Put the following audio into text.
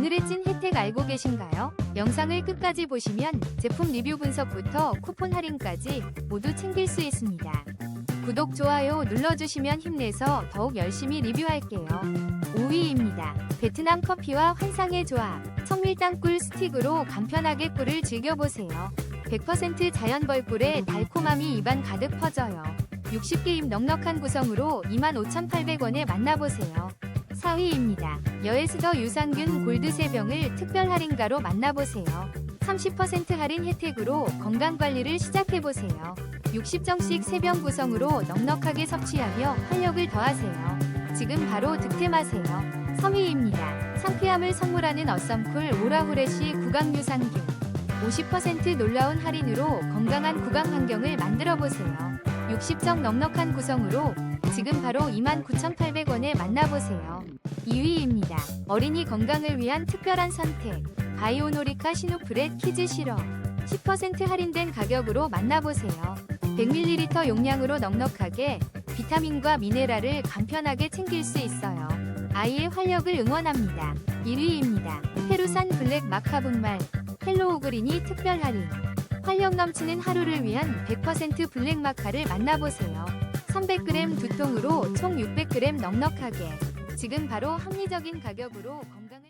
오늘의 찐 혜택 알고 계신가요? 영상을 끝까지 보시면 제품 리뷰 분석부터 쿠폰 할인까지 모두 챙길 수 있습니다. 구독, 좋아요 눌러주시면 힘내서 더욱 열심히 리뷰할게요. 5위입니다. 베트남 커피와 환상의 조합. 청밀당 꿀 스틱으로 간편하게 꿀을 즐겨보세요. 100% 자연 벌꿀의 달콤함이 입안 가득 퍼져요. 60개임 넉넉한 구성으로 25,800원에 만나보세요. 4위입니다. 여에스더 유산균 골드 3병을 특별 할인가로 만나보세요. 30% 할인 혜택으로 건강관리를 시작해보세요. 60정씩 3병 구성으로 넉넉하게 섭취하며 활력을 더하세요. 지금 바로 득템하세요. 3위입니다. 상쾌함을 선물하는 어썸쿨 오라후레쉬 구강유산균 50% 놀라운 할인으로 건강한 구강 환경을 만들어 보세요. 60정 넉넉한 구성으로 지금 바로 29,800원에 만나보세요. 2위입니다. 어린이 건강을 위한 특별한 선택. 바이오노리카 시노프렛 키즈 시럽. 10% 할인된 가격으로 만나보세요. 100ml 용량으로 넉넉하게 비타민과 미네랄을 간편하게 챙길 수 있어요. 아이의 활력을 응원합니다. 1위입니다. 페루산 블랙 마카 분말 헬로우 그린이 특별 할인. 활력 넘치는 하루를 위한 100% 블랙 마카를 만나보세요. 300g 두 통으로 총 600g 넉넉하게. 지금 바로 합리적인 가격으로 건강을